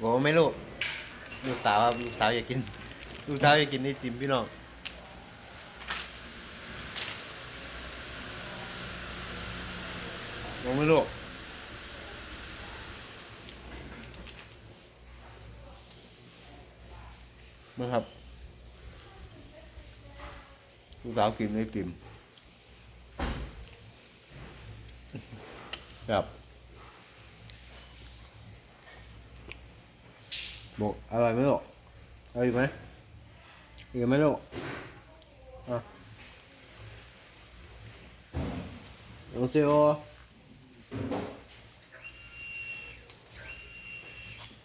บอกว่าไม่รู้ลูกสาวครับลูกสาวอยากกิน ลูกสาวอยากกินไอติมพี่น้องบอกไม่รู้มาครับ ลูกสาวกินไอติมครับ บอกอร่อยไหมลูกเอาอีกไหมอีกไหมลูกอะน้องเซโอ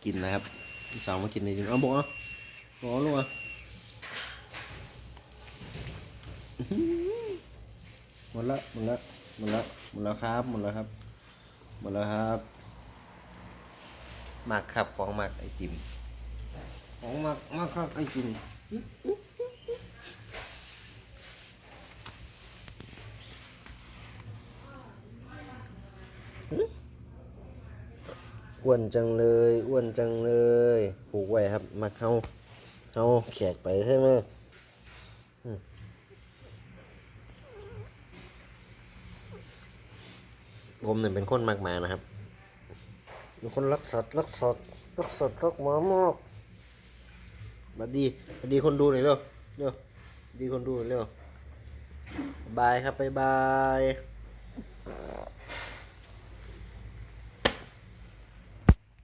กินนะครับสาวมากินไอติมเอาบอกอะบอกลูกอะหมดละหมดละหมดละหมดแล้วครับหมดแล้วครับหมดแล้วครับมากครับของมากไอติม ของมากมากครับไอติมอ้วนจังเลยอ้วนจังเลยปลูกไว้ครับมาเข้าเข้าแขกไปใช่ไหมผมเนี่ยเป็นคนมากมานะครับเป็นคนรักสัตว์รักสัตว์รักสัตว์รักหมามาก บัดดีบัดดีคนดูหน่อยเร็วเร็วบัดดีคนดูหน่อยเร็วบายครับบายบาย